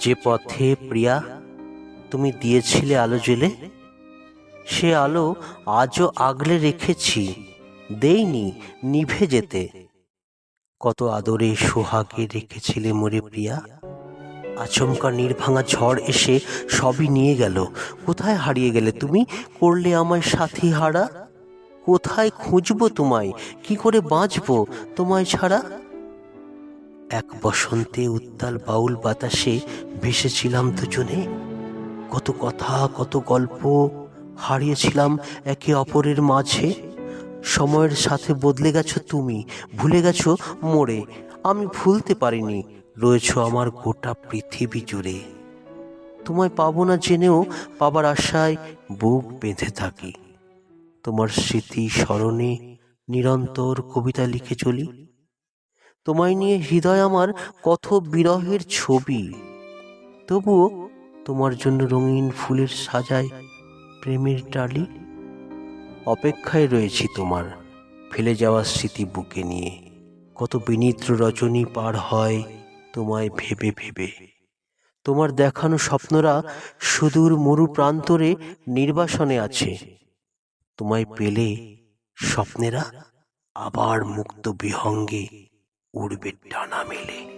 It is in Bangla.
যে পথে প্রিয়া তুমি দিয়েছিলে আলো জেলে সে আলো আজও আগলে রেখেছি, দেইনি নিভে যেতে। কত আদরে সোহাগে রেখেছিলে মোরে প্রিয়া, আচমকা নির্ভাঙা ঝড় এসে সবই নিয়ে গেল। কোথায় হারিয়ে গেলে তুমি? করলে আমায় সাথী হারা? কোথায় খুঁজবো তোমায়? কি করে বাঁচবো তোমায় ছাড়া? এক বসন্তে উত্তাল বাউল বাতাসে ভেসেছিলাম দুজনে। কত কথা, কত গল্প হারিয়েছিলাম একে অপরের মাঝে। সময়ের সাথে বদলে গেছো তুমি, ভুলে গেছো মোড়ে। আমি ভুলতে পারিনি, রয়েছো আমার গোটা পৃথিবী জুড়ে। তোমায় পাবো না জেনেও পাবার আশায় বুক বেঁধে থাকি। তোমার স্মৃতি স্মরণে নিরন্তর কবিতা লিখে চলি। তোমায় নিয়ে হৃদয় আমার কত বিরহের ছবি। তবুও তোমার জন্য রঙিন ফুলের সাজায় প্রেমের ডালি। অপেক্ষায় রয়েছি তোমার, ফেলে যাওয়া স্মৃতি বুকে নিয়ে। কত বিনিদ্র রজনী পার হয় তোমায় ভেবে ভেবে। তোমার দেখানো স্বপ্নরা সুদূর মরু প্রান্তরে নির্বাসনে আছে। তোমায় পেলে স্বপ্নেরা আবার মুক্ত বিহঙ্গে। উড়বে ডানা মেলে।